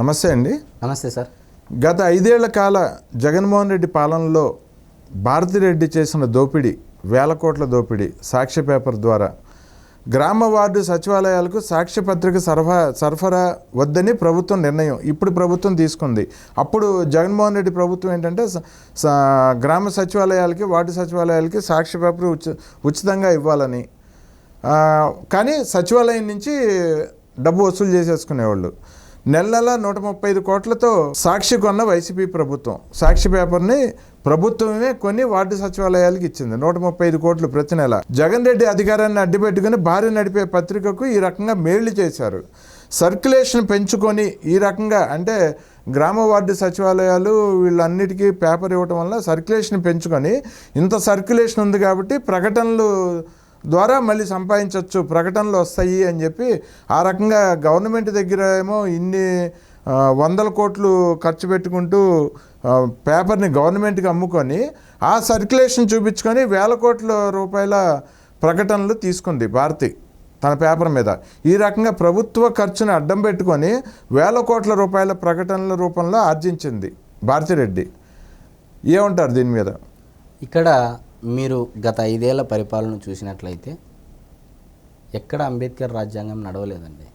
నమస్తే అండి. నమస్తే సార్. గత ఐదేళ్ళ కాల జగన్మోహన్ రెడ్డి పాలనలో భారతిరెడ్డి చేసిన దోపిడీ వేల కోట్ల దోపిడీ సాక్ష్య పేపర్ ద్వారా గ్రామ వార్డు సచివాలయాలకు సాక్ష్య పత్రిక సరఫరా సరఫరా వద్దని ప్రభుత్వం నిర్ణయం ఇప్పుడు ప్రభుత్వం తీసుకుంది. అప్పుడు జగన్మోహన్ రెడ్డి ప్రభుత్వం ఏంటంటే గ్రామ సచివాలయాలకి వార్డు సచివాలయాలకి సాక్ష్య పేపర్ ఉచి ఉచితంగా ఇవ్వాలని. కానీ సచివాలయం నుంచి డబ్బు వసూలు చేసేసుకునేవాళ్ళు. నెల నూట ముప్పై ఐదు కోట్లతో సాక్షి కొన్న వైసీపీ ప్రభుత్వం. సాక్షి పేపర్ని ప్రభుత్వమే కొన్ని వార్డు సచివాలయాలకు ఇచ్చింది. నూట ముప్పై ఐదు కోట్లు ప్రతి నెల. జగన్ రెడ్డి అధికారాన్ని అడ్డుపెట్టుకుని భార్య నడిపే పత్రికకు ఈ రకంగా మేళ్ళు చేశారు. సర్క్యులేషన్ పెంచుకొని ఈ రకంగా అంటే గ్రామ వార్డు సచివాలయాలు వీళ్ళన్నిటికీ పేపర్ ఇవ్వటం వల్ల సర్క్యులేషన్ పెంచుకొని ఇంత సర్క్యులేషన్ ఉంది కాబట్టి ప్రకటనలు ద్వారా మళ్ళీ సంపాదించవచ్చు ప్రకటనలు వస్తాయి అని చెప్పి ఆ రకంగా గవర్నమెంట్ దగ్గర ఏమో ఇన్ని వందల కోట్లు ఖర్చు పెట్టుకుంటూ పేపర్ని గవర్నమెంట్కి అమ్ముకొని ఆ సర్క్యులేషన్ చూపించుకొని వేల కోట్ల రూపాయల ప్రకటనలు తీసుకుంది భారతి తన పేపర్ మీద. ఈ రకంగా ప్రభుత్వ ఖర్చుని అడ్డం పెట్టుకొని వేల కోట్ల రూపాయల ప్రకటనల రూపంలో ఆర్జించింది భారతిరెడ్డి. ఏమంటారు దీని మీద? ఇక్కడ మీరు గత ఐదేళ్ళ పరిపాలన చూసినట్లయితే ఎక్కడ అంబేద్కర్ రాజ్యాంగం నడవలేదండి.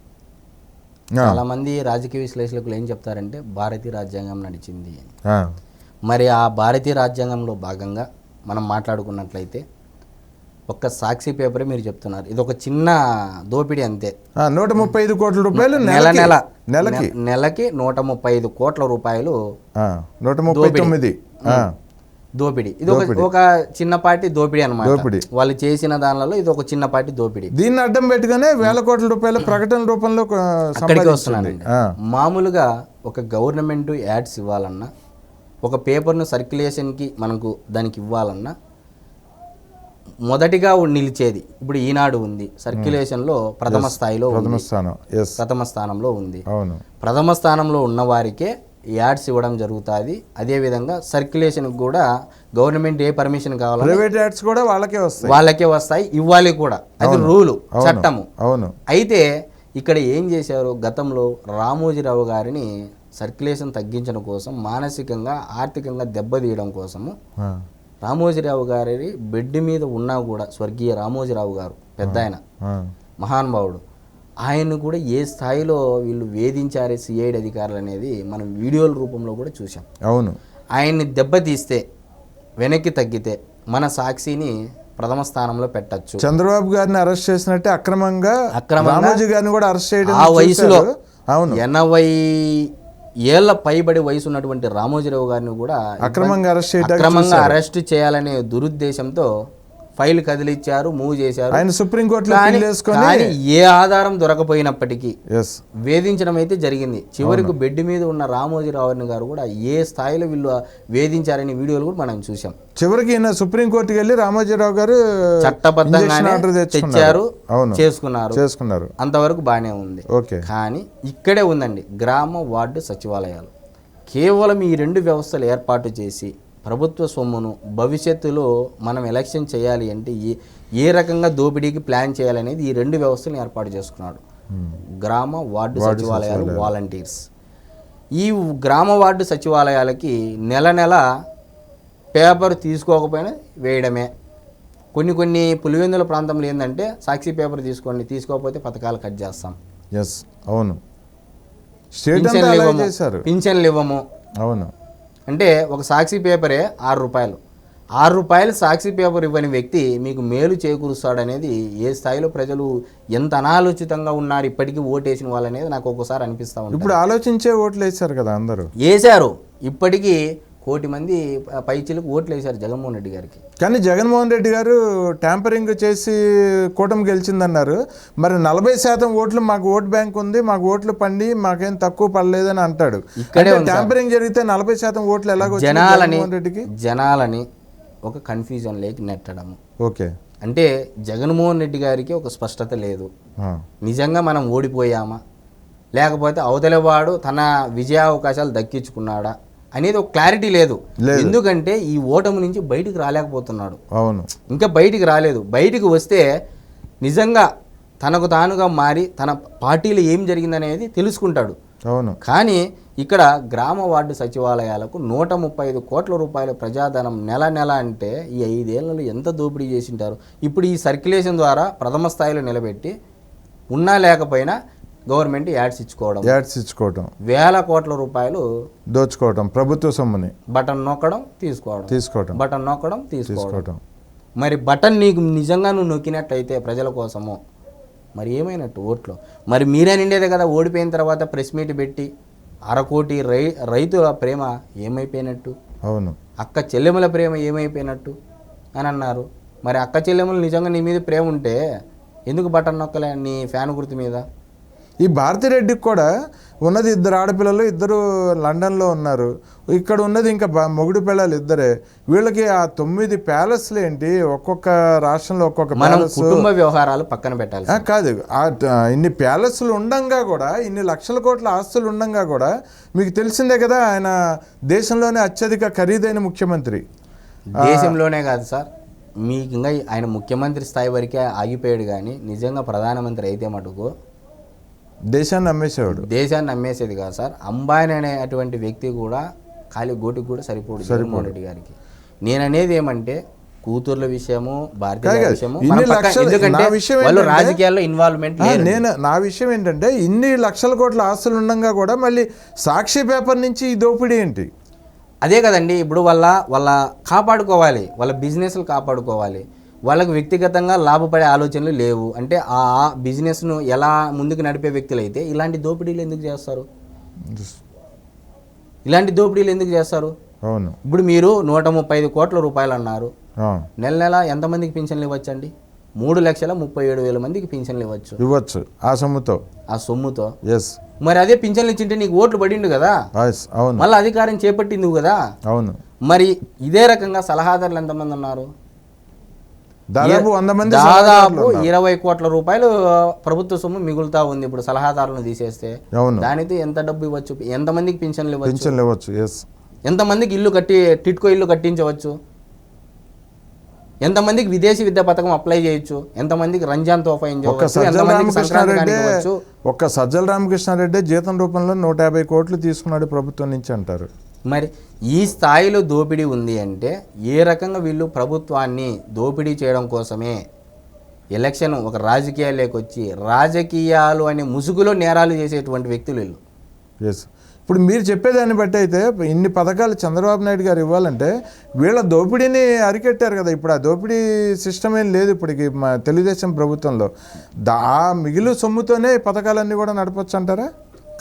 చాలామంది రాజకీయ విశ్లేషకులు ఏం చెప్తారంటే భారతీయ రాజ్యాంగం నడిచింది అని. మరి ఆ భారతీయ రాజ్యాంగంలో భాగంగా మనం మాట్లాడుకున్నట్లయితే ఒక్క సాక్షి పేపరే మీరు చెప్తున్నారు. ఇది ఒక చిన్న దోపిడీ అంతే. నూట ముప్పై ఐదు కోట్ల రూపాయలు నెల నెలకి. నెల. నెలకి. నెలకి నూట ముప్పై ఐదు కోట్ల రూపాయలు నూట ముప్పై. తొమ్మిది. దోపిడీ. ఇది ఒక ఒక చిన్నపాటి దోపిడీ అన్నమాట. దోపిడీ. వాళ్ళు చేసిన దానిలో ఇది ఒక చిన్నపాటి దోపిడీ. దీన్ని అడ్డం పెట్టుకునే వేల కోట్ల రూపాయల ప్రకటన రూపంలో అక్కడికి ఆ, మామూలుగా ఒక గవర్నమెంట్ యాడ్స్ ఇవ్వాలన్నా ఒక పేపర్ను సర్క్యులేషన్కి మనకు దానికి ఇవ్వాలన్నా మొదటిగా నిలిచేది ఇప్పుడు ఈనాడు ఉంది. సర్క్యులేషన్లో ప్రథమ స్థాయిలో ప్రథమ స్థానం. ఎస్ ప్రథమ స్థానంలో ఉంది. ప్రథమ స్థానంలో ఉన్న వారికే యాడ్స్ ఇవ్వడం జరుగుతుంది. అదేవిధంగా సర్క్యులేషన్కి కూడా గవర్నమెంట్ ఏ పర్మిషన్ కావాలన్నా ప్రైవేట్ యాడ్స్ కూడా వాళ్ళకే వస్తాయి. వాళ్ళకే వస్తాయి. ఇవ్వాలి కూడా. అది రూలు చట్టము. అవును. అయితే ఇక్కడ ఏం చేశారు? గతంలో రామోజీరావు గారిని సర్క్యులేషన్ తగ్గించడం కోసం మానసికంగా ఆర్థికంగా దెబ్బతీయడం కోసము రామోజీరావు గారి బెడ్ మీద ఉన్నా కూడా స్వర్గీయ రామోజీరావు గారు పెద్ద ఆయన మహానుభావుడు. ఆయన్ను కూడా ఏ స్థాయిలో వీళ్ళు వేధించారు సిఐడి అధికారులు అనేది మనం వీడియోల రూపంలో కూడా చూసాం అవును. ఆయన్ని దెబ్బతీస్తే వెనక్కి తగ్గితే మన సాక్షిని ప్రథమ స్థానంలో పెట్టచ్చు. చంద్రబాబు గారిని అరెస్ట్ చేసినట్టే అక్రమంగా రామోజీ గారిని కూడా అరెస్ట్ చేయడం ఆ వయసులో. అవును. ఎనభై ఏళ్ళ పైబడి వయసు ఉన్నటువంటి రామోజీరావు గారిని కూడా అక్రమంగా అరెస్ట్ అక్రమంగా అరెస్ట్ చేయాలనే దురుద్దేశంతో ఫైల్ కదిలిచ్చారు మూవ్ చేశారు. ఆయన సుప్రీంకోర్టులో కానీ ఏ ఆధారం దొరకపోయినప్పటికీ వేధించడం అయితే జరిగింది. చివరికి బెడ్ మీద ఉన్న రామోజీరావు గారు కూడా ఏ స్థాయిలో వీళ్ళు వేధించారనే వీడియోలు కూడా మనం చూసాం చివరికి ఈయన సుప్రీంకోర్టుకి వెళ్ళి రామోజీరావు గారు చట్టబద్ధంగానే తెచ్చారు చేసుకున్నారు. చేసుకున్నారు. అంతవరకు బాగానే ఉంది. ఓకే. కానీ ఇక్కడే ఉందండి గ్రామ వార్డు సచివాలయాలు. కేవలం ఈ రెండు వ్యవస్థలు ఏర్పాటు చేసి ప్రభుత్వ సొమ్మును భవిష్యత్తులో మనం ఎలక్షన్ చేయాలి అంటే ఏ ఏ రకంగా దోపిడీకి ప్లాన్ చేయాలనేది ఈ రెండు వ్యవస్థలను ఏర్పాటు చేసుకున్నాడు. గ్రామ వార్డు సచివాలయాలు వాలంటీర్స్. ఈ గ్రామ వార్డు సచివాలయాలకి నెల నెల పేపర్ తీసుకోకపోయినా వేయడమే. కొన్ని కొన్ని పులివెందుల ప్రాంతంలో ఏంటంటే సాక్షి పేపర్ తీసుకోండి తీసుకోకపోతే పథకాలు కట్ చేస్తాం. ఎస్ అవును. పింఛన్లు ఇవ్వము. అవును. అంటే ఒక సాక్షి పేపరే ఆరు రూపాయలు. ఆరు రూపాయలు సాక్షి పేపర్ ఇవ్వని వ్యక్తి మీకు మేలు చేకూరుస్తాడనేది ఏ స్థాయిలో ప్రజలు ఎంత అనాలోచితంగా ఉన్నారు ఇప్పటికీ ఓటేసిన వాళ్ళనేది నాకు ఒక్కోసారి అనిపిస్తూ ఉంటుంది. ఇప్పుడు ఆలోచించే ఓట్లు వేశారు కదా అందరూ. వేశారు. ఇప్పటికీ కోటి మంది పైచీలకు ఓట్లు వేశారు జగన్మోహన్ రెడ్డి గారికి. కానీ జగన్మోహన్ రెడ్డి గారు ట్యాంపరింగ్ చేసి కూటమి గెలిచిందన్నారు. మరి నలభై శాతం ఓట్లు మాకు ఓట్ బ్యాంక్ ఉంది మాకు ఓట్లు పండి మాకేం తక్కువ పడలేదని అంటాడు. ఇక్కడే ట్యాంపరింగ్ జరిగితే నలభై శాతం ఓట్లు ఎలాగో జనాలని రెడ్డికి? జనాలని ఒక కన్ఫ్యూజన్ లేకి నెట్టడము. ఓకే. అంటే జగన్మోహన్ రెడ్డి గారికి ఒక స్పష్టత లేదు. నిజంగా మనం ఓడిపోయామా? లేకపోతే అవతలవాడు తన విజయావకాశాలు దక్కించుకున్నాడా? అనేది ఒక క్లారిటీ లేదు. ఎందుకంటే ఈ ఓటమి నుంచి బయటికి రాలేకపోతున్నాడు. అవును. ఇంకా బయటికి రాలేదు. బయటికి వస్తే నిజంగా తనకు తానుగా మారి తన పార్టీలో ఏం జరిగిందనేది తెలుసుకుంటాడు. అవును. కానీ ఇక్కడ గ్రామ వార్డు సచివాలయాలకు నూట ముప్పై ఐదు కోట్ల రూపాయల ప్రజాధనం నెల నెల అంటే ఈ ఐదేళ్ళలో ఎంత దోపిడీ చేసింటారు? ఇప్పుడు ఈ సర్క్యులేషన్ ద్వారా ప్రథమ స్థాయిలో నిలబెట్టి ఉన్నా లేకపోయినా గవర్నమెంట్ యాడ్స్ ఇచ్చుకోవడం. యాడ్స్ ఇచ్చుకోవటం. వేల కోట్ల రూపాయలు దోచుకోవటం ప్రభుత్వ సొమ్ముని. బటన్ నొక్కడం తీసుకోవడం. తీసుకోవటం. బటన్ నొక్కడం తీసుకోవడం. మరి బటన్ నీకు నిజంగా నువ్వు నొక్కినట్టయితే ప్రజల కోసము? మరి ఏమైనట్టు ఓట్లు? మరి మీరే నిండేదే కదా ఓడిపోయిన తర్వాత ప్రెస్ మీట్ పెట్టి అరకోటి రై రైతుల ప్రేమ ఏమైపోయినట్టు? అవును. అక్క చెల్లెముల ప్రేమ ఏమైపోయినట్టు? అని అన్నారు. మరి అక్క చెల్లెములు నిజంగా నీ మీద ప్రేమ ఉంటే ఎందుకు బటన్ నొక్కలే నీ ఫ్యాన్ గుర్తు మీద? ఈ భారతిరెడ్డికి కూడా ఉన్నది ఇద్దరు ఆడపిల్లలు ఇద్దరు లండన్లో ఉన్నారు. ఇక్కడ ఉన్నది ఇంకా మొగుడు పిల్లలు ఇద్దరే. వీళ్ళకి ఆ తొమ్మిది ప్యాలెస్లు ఏంటి? ఒక్కొక్క రాష్ట్రంలో ఒక్కొక్క ప్యాలెస్. కుటుంబ వ్యవహారాలు పక్కన పెట్టాలి కాదు ఇన్ని ప్యాలెస్లు ఉండంగా కూడా ఇన్ని లక్షల కోట్ల ఆస్తులు ఉండంగా కూడా మీకు తెలిసిందే కదా ఆయన దేశంలోనే అత్యధిక ఖరీదైన ముఖ్యమంత్రి. దేశంలోనే కాదు సార్. మీకు ఇంకా ఆయన ముఖ్యమంత్రి స్థాయి వరకే ఆగిపోయాడు కానీ నిజంగా ప్రధానమంత్రి అయితే మటుకు దేశాన్ని అమ్మేసేవాడు దేశాన్ని అమ్మేసేది కాదు సార్. అంబానీ అనేటువంటి వ్యక్తి కూడా ఖాళీ గోటికి కూడా సరిపోడు జగన్మోహన్ రెడ్డి గారికి. నేను అనేది ఏమంటే కూతుర్ల విషయము భారతీయ విషయము ఎందుకంటే వాళ్ళు రాజకీయాల్లో ఇన్వాల్వ్మెంట్ నేను నా విషయం ఏంటంటే ఇన్ని లక్షల కోట్ల ఆస్తులు ఉండంగా కూడా మళ్ళీ సాక్షి పేపర్ నుంచి ఈ దోపిడీ ఏంటి? అదే కదండి ఇప్పుడు వాళ్ళ వాళ్ళ కాపాడుకోవాలి వాళ్ళ బిజినెస్లు కాపాడుకోవాలి. వాళ్ళకు వ్యక్తిగతంగా లాభపడే ఆలోచనలు లేవు. అంటే ఆ బిజినెస్ను ఎలా ముందుకు నడిపే వ్యక్తులు అయితే ఇలాంటి దోపిడీలు ఎందుకు చేస్తారు? ఇలాంటి దోపిడీలు ఎందుకు చేస్తారు? అవును. ఇప్పుడు మీరు నూట ముప్పై ఐదు కోట్ల రూపాయలు అన్నారు. నెల నెల ఎంతమందికి పింఛన్లు ఇవ్వచ్చండి? మూడు లక్షల ముప్పై ఏడు వేల మందికి పింఛన్లు ఇవ్వచ్చు. ఇవ్వచ్చు. ఆ సొమ్ముతో. ఆ సొమ్ముతో? ఎస్ మరి అదే పింఛన్లు ఇచ్చింటే నీకు ఓట్లు పడిండు కదా? అవును. మళ్ళీ అధికారం చేపట్టింది కదా? అవును. మరి ఇదే రకంగా సలహాదారులు ఎంతమంది ఉన్నారు? దాదాపు వంద మంది దాదాపు. ఇరవై కోట్ల రూపాయలు ప్రభుత్వ సొమ్ము మిగులుతా ఉంది ఇప్పుడు సలహాదారులను తీసేస్తే. దానితో ఎంత డబ్బు ఇవ్వచ్చు? ఎంతమందికి పింఛన్లు ఇవ్వచ్చు? పింఛన్లు ఇవ్వచ్చు ఎస్ ఎంతమందికి ఇల్లు కట్టి టిట్కో ఇల్లు కట్టించవచ్చు? ఎంతమందికి విదేశీ విద్యా పథకం అప్లై చేయొచ్చు? ఎంతమందికి రంజాన్ తోఫా ఇవ్వచ్చు? ఒక్క సజ్జల రామకృష్ణారెడ్డి జీతం రూపంలో నూట యాభై కోట్లు తీసుకున్నాడు ప్రభుత్వం నుంచి అంటారు. మరి ఈ స్థాయిలో దోపిడీ ఉంది అంటే ఏ రకంగా వీళ్ళు ప్రభుత్వాన్ని దోపిడీ చేయడం కోసమే ఎలక్షన్ ఒక రాజకీయాల్లోకి వచ్చి రాజకీయాలు అనే ముసుగులో నేరాలు చేసేటువంటి వ్యక్తులు వీళ్ళు. ఎస్ ఇప్పుడు మీరు చెప్పేదాన్ని బట్టి అయితే ఇన్ని పథకాలు చంద్రబాబు నాయుడు గారు ఇవ్వాలంటే వీళ్ళ దోపిడీని అరికట్టారు కదా. ఇప్పుడు ఆ దోపిడీ సిస్టమ్ ఏం లేదు ఇప్పటికి మా తెలుగుదేశం ప్రభుత్వంలో. దా ఆ మిగిలి సొమ్ముతోనే పథకాలన్నీ కూడా నడపచ్చు అంటారా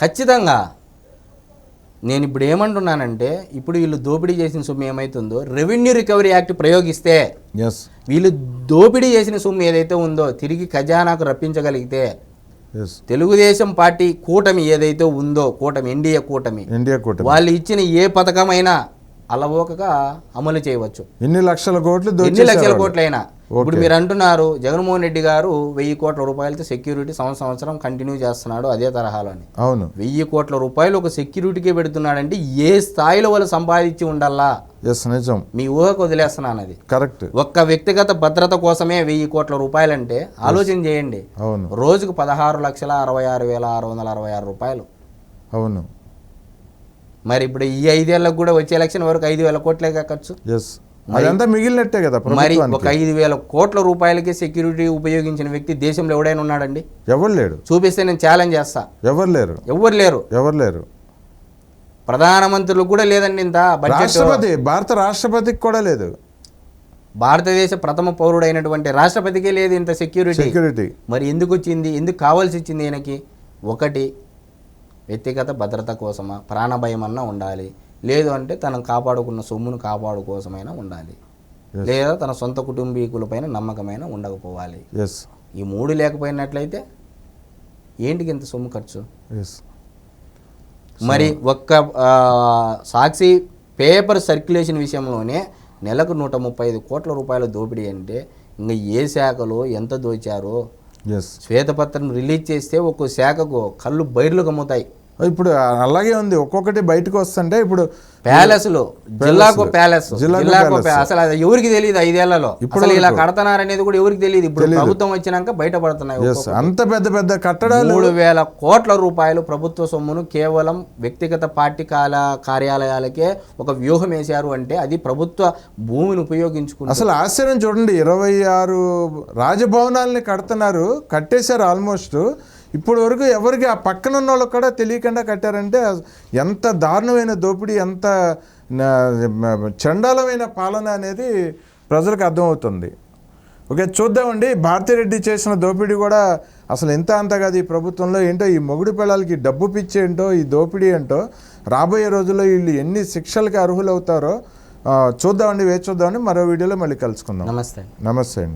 ఖచ్చితంగా. నేను ఇప్పుడు ఏమంటున్నానంటే ఇప్పుడు వీళ్ళు దోపిడీ చేసిన సొమ్ము ఏమవుతుందో రెవెన్యూ రికవరీ యాక్ట్ ప్రయోగిస్తే వీళ్ళు దోపిడీ చేసిన సొమ్ము ఏదైతే ఉందో తిరిగి ఖజానాకు రప్పించగలిగితే తెలుగుదేశం పార్టీ కూటమి ఏదైతే ఉందో కూటమి ఎన్డీఏ కూటమి. వాళ్ళు ఇచ్చిన ఏ పథకమైనా అలవోకగా అమలు చేయవచ్చు. ఇన్ని లక్షల కోట్లు ఎన్ని లక్షల వాళ్ళు. కోట్లైనా. ఇప్పుడు మీరు అంటున్నారు జగన్మోహన్ రెడ్డి గారు వెయ్యి కోట్ల రూపాయలతో సెక్యూరిటీ సంవత్సరం సంవత్సరం కంటిన్యూ చేస్తున్నాడు అదే తరహాలోని. అవును. వెయ్యి కోట్ల రూపాయలు ఒక సెక్యూరిటీకే పెడుతున్నాడంటే ఏ స్థాయిలో వాళ్ళు సంపాదించి ఉండాలా? ఎస్ నిజం. మీ ఊహకు వదిలేస్తున్నాను అది కరెక్ట్. ఒక్క వ్యక్తిగత భద్రత కోసమే వెయ్యి కోట్ల రూపాయలంటే ఆలోచన చేయండి. అవును. రోజుకు పదహారు లక్షల అరవై ఆరు వేల ఆరు వందల అరవై ఆరు రూపాయలు. అవును. మరి ఇప్పుడు ఈ ఐదేళ్ళకు కూడా వచ్చే ఎలక్షన్ వరకు ఐదు వేల కోట్లే ఖర్చు? అదంతా మిగిలినట్టే కదా మరి ఒక ఐదు వేల కోట్ల రూపాయలకి సెక్యూరిటీ ఉపయోగించిన వ్యక్తి దేశంలో ఎవడైనా ఉన్నాడండి? ఎవరు లేడు చూపిస్తే నేను ఛాలెంజ్ చేస్తా. ఎవరు లేరు. ఎవ్వరు లేరు? ఎవరు లేరు. ప్రధానమంత్రులకు కూడా లేదండి ఇంత రాష్ట్రపతి భారత రాష్ట్రపతికి కూడా లేదు. భారతదేశ ప్రథమ పౌరుడైనటువంటి రాష్ట్రపతికే లేదు ఇంత సెక్యూరిటీ సెక్యూరిటీ మరి ఎందుకు వచ్చింది? ఎందుకు కావాల్సి వచ్చింది ఈయనకి? ఒకటి వ్యక్తిగత భద్రత కోసమా? ప్రాణభయం అన్నా ఉండాలి. లేదు అంటే తను కాపాడుకున్న సొమ్మును కాపాడు కోసమైనా ఉండాలి. లేదా తన సొంత కుటుంబీకులపైన నమ్మకమైన ఉండకపోవాలి. ఈ మూడు లేకపోయినట్లయితే ఏంటికి ఇంత సొమ్ము ఖర్చు? మరి ఒక్క సాక్షి పేపర్ సర్క్యులేషన్ విషయంలోనే నెలకు నూట ముప్పై ఐదు కోట్ల రూపాయల దోపిడీ అంటే ఇంకా ఏ శాఖలో ఎంత దోచారో శ్వేతపత్రం రిలీజ్ చేస్తే ఒక్కో శాఖకు కళ్ళు బైర్లు కమ్ముతాయి. ఇప్పుడు అలాగే ఉంది. ఒక్కొక్కటి బయటకు వస్తుంటే ఇప్పుడు ప్యాలెస్లు జిల్లాకు ప్యాలెస్ జిల్లాకు జిల్లాకు ప్యాలెస్. ప్యా- అసలు అది ఎవరికి తెలియదు ఐదేళ్ళలో. ఇప్పుడు ఇలా కడతన్నారనేది కూడా ఎవరికి తెలియదు ఇప్పుడు ప్రభుత్వం వచ్చినాక బయటపడుతున్నాయి అంత పెద్ద పెద్ద కట్టడాలు మూడు వేల కోట్ల రూపాయలు ప్రభుత్వ సొమ్మును కేవలం వ్యక్తిగత పార్టీ కాల కార్యాలయాలకే ఒక వ్యూహం వేశారు అంటే అది ప్రభుత్వ భూమిని ఉపయోగించుకుంటూ అసలు ఆశ్చర్యం చూడండి. ఇరవై ఆరు రాజభవనాల్ని కడుతున్నారు కట్టేశారు ఆల్మోస్ట్. ఇప్పుడు వరకు ఎవరికి ఆ పక్కన ఉన్న వాళ్ళకి కూడా తెలియకుండా కట్టారంటే ఎంత దారుణమైన దోపిడీ ఎంత చండాలమైన పాలన అనేది ప్రజలకు అర్థమవుతుంది. ఓకే చూద్దామండి. భారతిరెడ్డి చేసిన దోపిడీ కూడా అసలు ఎంత అంత కాదు ఈ ప్రభుత్వంలో. ఏంటో ఈ మొగుడు పిల్లలకి డబ్బు పిచ్చి ఏంటో ఈ దోపిడీ ఏంటో రాబోయే రోజుల్లో వీళ్ళు ఎన్ని శిక్షలకి అర్హులవుతారో చూద్దామండి వేచి చూద్దామండి. మరో వీడియోలో మళ్ళీ కలుసుకుందాం. నమస్తే నమస్తే అండి.